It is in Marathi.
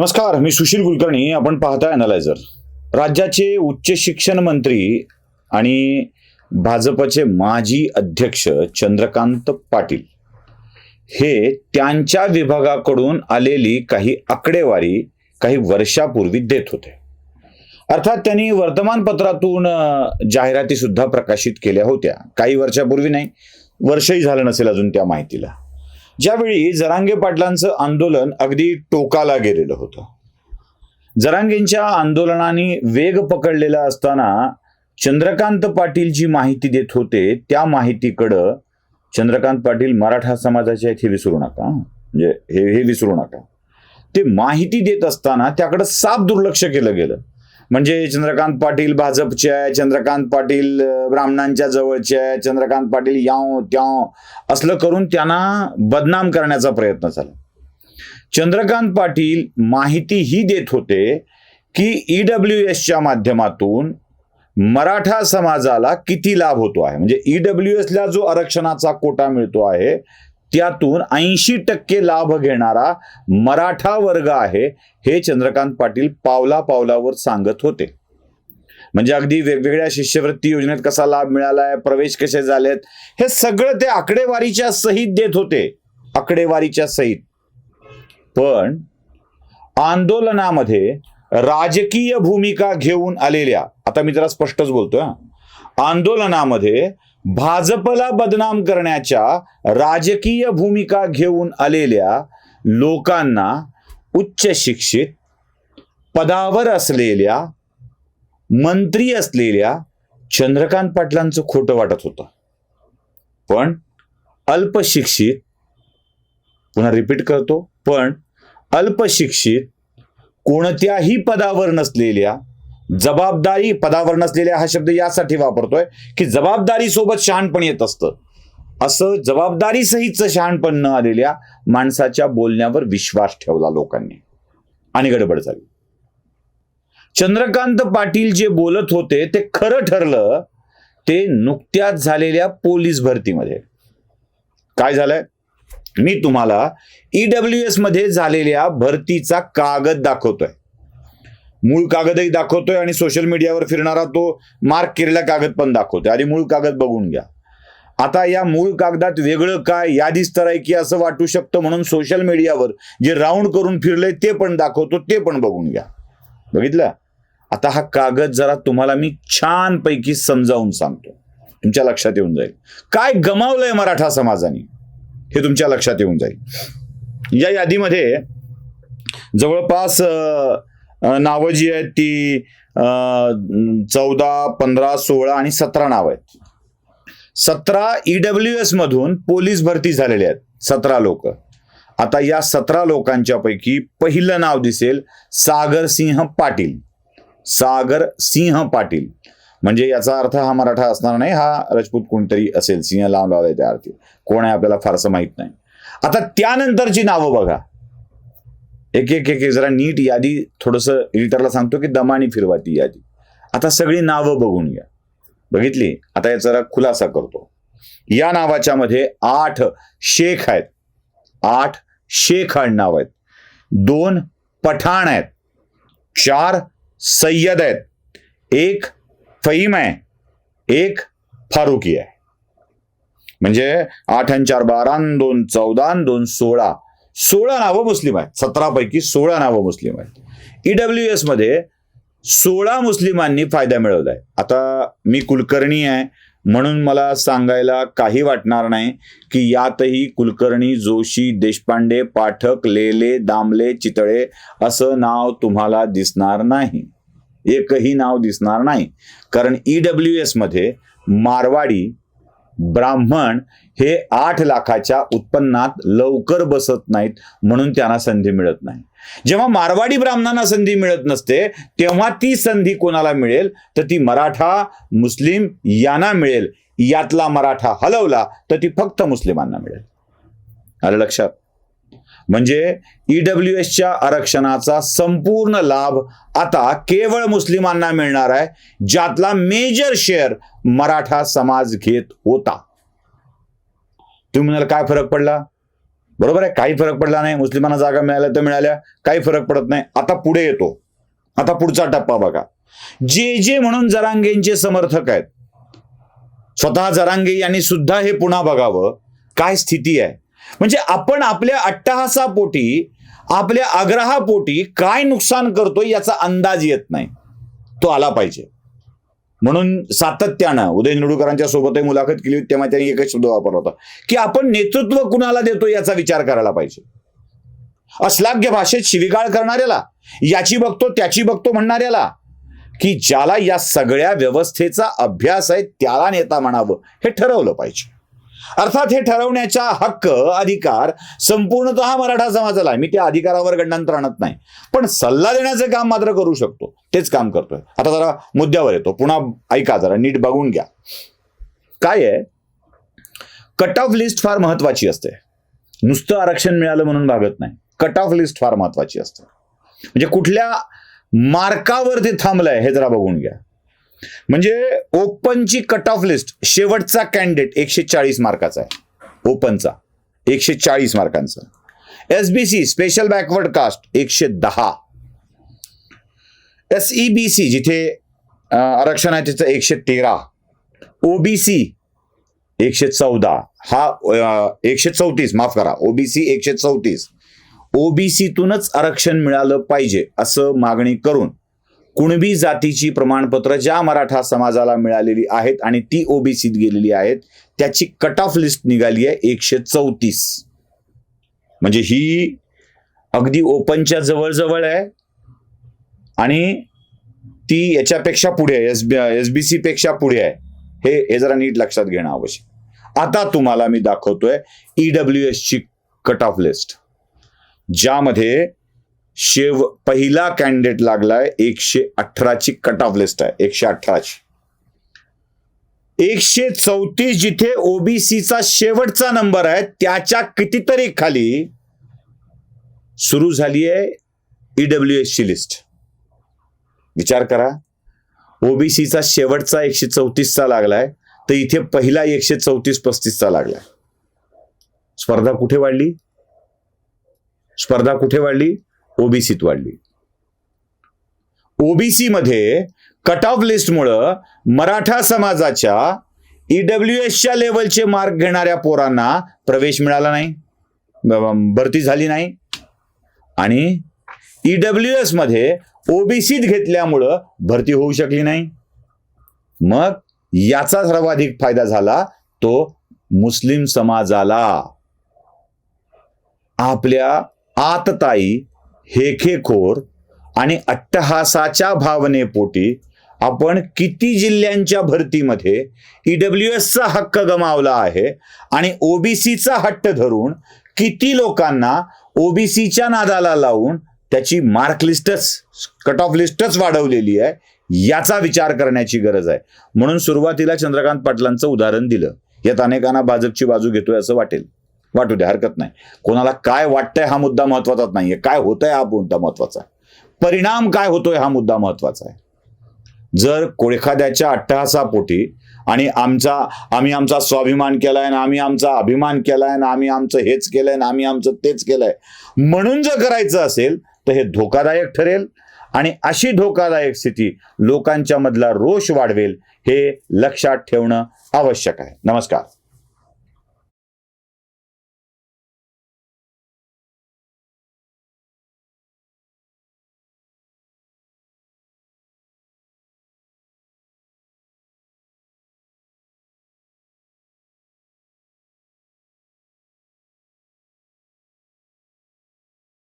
नमस्कार मी सुशील कुलकर्णी. आपण पाहता अनालायझर राज्याचे उच्च शिक्षण मंत्री आणि भाजपचे माजी अध्यक्ष चंद्रकांत पाटील हे त्यांच्या विभागाकडून आलेली काही आकडेवारी काही वर्षापूर्वी देत होते. अर्थात त्यांनी वर्तमानपत्रातून जाहिराती सुद्धा प्रकाशित केल्या होत्या. काही वर्षापूर्वी नाही. वर्षही झालं नसेल अजून त्या माहितीला. ज्यावेळी जरांगे पाटलांचं आंदोलन अगदी टोकाला गेलेलं होतं. जरांगेंच्या आंदोलनाने वेग पकडलेला असताना चंद्रकांत पाटील जी माहिती देत होते त्या माहितीकडं चंद्रकांत पाटील मराठा समाजाचे आहेत हे विसरू नका. म्हणजे हे हे विसरू नका. ते माहिती देत असताना त्याकडं साफ दुर्लक्ष केलं गेलं. म्हणजे चंद्रकांत पाटील भाजपचे आहे चंद्रकांत पाटील ब्राह्मणांच्या जवळचे आहे चंद्रकांत पाटील याव त्याव. असलं करून त्यांना बदनाम करण्याचा प्रयत्न झाला. चंद्रकांत पाटील माहिती ही देत होते की ईडब्ल्यू एसच्या माध्यमातून मराठा समाजाला किती लाभ होतो आहे? म्हणजे ईडब्ल्यू एसला जो आरक्षणाचा कोटा मिळतो आहे त्यातून ऐंशी टक्के लाभ घेणारा मराठा वर्ग आहे हे चंद्रकांत पाटील पावला पावलावर सांगत होते. म्हणजे अगदी वेगवेगळ्या शिष्यवृत्ती योजनेत कसा लाभ मिळालाय प्रवेश कसे झालेत हे सगळं ते आकडेवारीच्या सहित देत होते. आकडेवारीच्या सहित. पण आंदोलनामध्ये राजकीय भूमिका घेऊन आलेल्या आता मी जरा स्पष्टच बोलतोय आंदोलनामध्ये भाजपला बदनाम करण्याच्या राजकीय भूमिका घेऊन आलेल्या लोकांना उच्च शिक्षित पदावर असलेल्या मंत्री असलेल्या चंद्रकांत पाटलांचं खोटं वाटत होतं. पण अल्पशिक्षित पुन्हा रिपीट करतो पण अल्पशिक्षित कोणत्याही पदावर नसलेल्या जबाबदारी पदावर नसलेल्या हा शब्द यासाठी वापरतोय की जबाबदारी सोबत शहाणपण येत असतं. असं जबाबदारी सहितचं शहाणपण न आलेल्या माणसाच्या बोलण्यावर विश्वास ठेवला लोकांनी. आणि गडबड झाली. चंद्रकांत पाटील जे बोलत होते ते खरं ठरलं ते नुकत्याच झालेल्या पोलीस भरतीमध्ये. काय झालंय? मी तुम्हाला ईडब्ल्यू एसमध्ये झालेल्या भरतीचा कागद दाखवतोय. मूळ कागदही दाखवतोय आणि सोशल मीडियावर फिरणारा तो मार्क केलेला कागद पण दाखवतोय. आधी मूळ कागद बघून घ्या. आता या मूळ कागदात वेगळं काय यादीच तर आहे की असं वाटू शकतं म्हणून सोशल मीडियावर जे राऊंड करून फिरलंय ते पण दाखवतो ते पण बघून घ्या. बघितलं? आता हा कागद जरा तुम्हाला मी छानपैकी समजावून सांगतो. तुमच्या लक्षात येऊन जाईल. काय गमावलंय मराठा समाजाने? हे तुमच्या लक्षात येऊन जाईल. या यादीमध्ये जवळपास नावं जी आहेत ती अं, चौदा पंधरा सोळा आणि सतरा नावं आहेत. सतरा ईडब्ल्यू एस मधून पोलीस भरती झालेले आहेत सतरा लोक. आता या सतरा लोकांच्या पैकी पहिलं नाव दिसेल सागर सिंह पाटील. सागर सिंह पाटील. म्हणजे याचा अर्थ हा मराठा असणार नाही हा राजपूत कोणतरी असेल सिंह लावून लावलाय त्या अर्थी. कोण आहे आपल्याला फारसं माहीत नाही. आता त्यानंतरची नावं बघा. एक एक एक एक जरा नीट यादी थोडस एडिटरला सांगतो की दमानी फिरवा ती यादी. आता सगळी नावं बघून घ्या. बघितली? आता याचा जरा खुलासा करतो. या नावाच्या मध्ये आठ शेख आहेत. आठ शेख नाव आहेत. दोन पठाण आहेत. चार सय्यद आहेत. एक फहीम आहे. एक फारुकी आहे. म्हणजे आठ आणि चार बारा दोन चौदा दोन सोळा. सोळा नावं मुस्लिम आहेत. सतरापैकी सोळा नावं मुस्लिम आहेत. ईडब्ल्यू डब्ल्यू एसमध्ये सोळा मुस्लिमांनी फायदा मिळवलाय. आता मी कुलकर्णी आहे म्हणून मला सांगायला काही वाटणार नाही की यातही कुलकर्णी जोशी देशपांडे पाठक लेले दामले चितळे असं नाव तुम्हाला दिसणार नाही. एकही नाव दिसणार नाही. कारण ईडब्ल्यू डब्ल्यू एसमध्ये मारवाडी ब्राह्मण हे आठ लाखाच्या उत्पन्नात लवकर बसत नाहीत म्हणून त्यांना संधी मिळत नाही. जेव्हा मारवाडी ब्राह्मणांना संधी मिळत नसते तेव्हा ती संधी कोणाला मिळेल? तर ती मराठा मुस्लिम यांना मिळेल. यातला मराठा हलवला तर ती फक्त मुस्लिमांना मिळेल. आलं लक्षात? म्हणजे ईडब्ल्यू एसच्या आरक्षणाचा संपूर्ण लाभ आता केवळ मुस्लिमांना मिळणार आहे ज्यातला मेजर शेअर मराठा समाज घेत होता. तुम्ही म्हणाल काय फरक पडला? बरोबर आहे काही फरक पडला नाही. मुस्लिमांना जागा मिळाल्या तर मिळाल्या काही फरक पडत नाही. आता पुढे येतो. आता पुढचा टप्पा बघा. जे जे म्हणून जरांगेंचे समर्थक आहेत स्वतः जरांगे यांनी सुद्धा हे पुन्हा बघावं. काय स्थिती आहे? म्हणजे आपण आपल्या अट्टहासापोटी आपल्या आग्रहापोटी काय नुकसान करतोय याचा अंदाज येत नाही. तो आला पाहिजे. म्हणून सातत्यानं उदय निडूकरांच्या सोबतही मुलाखत केली होती तेव्हा त्यांनी एकच शब्द वापरला होता की आपण नेतृत्व कुणाला देतो याचा विचार करायला पाहिजे. अश्लाघ्य भाषेत शिविगाळ करणाऱ्याला याची बघतो त्याची बघतो म्हणणाऱ्याला की ज्याला या सगळ्या व्यवस्थेचा अभ्यास आहे त्याला नेता म्हणावं हे ठरवलं पाहिजे. अर्थात हे ठरवण्याचा हक्क अधिकार संपूर्णतः मराठा समाजाला आहे. मी त्या अधिकारावर गंडांतर आणत नाही. पण सल्ला देण्याचं काम मात्र करू शकतो. तेच काम करतोय. आता जरा मुद्द्यावर येतो. पुन्हा ऐका जरा नीट बघून घ्या. काय आहे? कट ऑफ लिस्ट फार महत्वाची असते. नुसतं आरक्षण मिळालं म्हणून भागत नाही. कट ऑफ लिस्ट फार महत्वाची असते. म्हणजे कुठल्या मार्कावर ते थांबलंय हे जरा बघून घ्या. म्हणजे ओपनची कट ऑफ लिस्ट शेवटचा कॅन्डिडेट एकशे चाळीस मार्काचा आहे. ओपनचा एकशे चाळीस मार्कांचा. S B C special backward caste एकशे दहा. एस ई बी सी जिथे आरक्षण आहे तिथं एकशे तेरा. ओबीसी एकशे चौदा. हा एकशे चौतीस. माफ करा. ओबीसी एकशे चौतीस. ओबीसीतूनच आरक्षण मिळालं पाहिजे असं मागणी करून कुणबी जातीची प्रमाणपत्र ज्या मराठा समाजाला मिळालेली आहेत आणि ती ओबीसीत गेलेली आहेत त्याची कट ऑफ लिस्ट निघाली आहे एकशे चौतीस. म्हणजे ही अगदी ओपनच्या जवळजवळ आहे. आणि ती याच्यापेक्षा पुढे आहे S B S B C पेक्षा पुढे आहे. हे हे जरा नीट लक्षात घेणं आवश्यक. आता तुम्हाला मी दाखवतोय ईडब्ल्यू एस ची कट ऑफ लिस्ट ज्यामध्ये शेव पहिला कॅन्डिडेट लागलाय एकशे अठराची कट ऑफ लिस्ट आहे एकशे अठराची. एकशे चौतीस जिथे ओबीसीचा शेवटचा नंबर आहे त्याच्या कितीतरी खाली सुरू झाली आहे ईडब्ल्यू एसची लिस्ट विचार करा. ओबीसीचा शेवटचा एकशे चौतीसचा लागलाय तर इथे पहिला एकशे चौतीस पस्तीसचा लागलाय. स्पर्धा कुठे वाढली? स्पर्धा कुठे वाढली? ओबीसीत वाढली. ओबीसी मध्ये कट ऑफ लिस्टमुळं मराठा समाजाच्या ईडब्ल्यू एसच्या लेवलचे मार्क घेणाऱ्या पोरांना प्रवेश मिळाला नाही. भरती झाली नाही. आणि ईडब्ल्यू एसमध्ये ओबीसीत घेतल्यामुळं भरती होऊ शकली नाही. मग याचा सर्वाधिक फायदा झाला तो मुस्लिम समाजाला. आपल्या आतताई हेखेखोर आणि अट्टहासाच्या भावनेपोटी आपण किती जिल्ह्यांच्या भरतीमध्ये ईडब्ल्यू एसचा हक्क गमावला आहे आणि ओबीसीचा हट्ट धरून किती लोकांना ओबीसीच्या नादाला लावून त्याची मार्क लिस्टच कट ऑफ लिस्टच वाढवलेली आहे याचा विचार करण्याची गरज आहे. म्हणून सुरुवातीला चंद्रकांत पाटलांचं उदाहरण दिलं. यात अनेकांना भाजपची बाजू घेतोय असं वाटेल. वाटू द्या हरकत नाही. कोणाला काय वाटतंय हा मुद्दा महत्वाचाच नाहीये. काय होतंय हा मुद्दा महत्त्वाचा आहे. परिणाम काय होतोय हा मुद्दा महत्त्वाचा आहे. जर कोळखाद्याच्या अट्टहासापोटी आणि आमचा आम्ही आमचा स्वाभिमान केलाय ना आम्ही आमचा अभिमान केलाय ना आम्ही आमचं हेच केलंय ना आम्ही आमचं तेच केलंय. म्हणून जर करायचं असेल तर हे धोकादायक ठरेल आणि अशी धोकादायक स्थिती लोकांच्या मधला रोष वाढवेल हे लक्षात ठेवणं आवश्यक आहे. नमस्कार.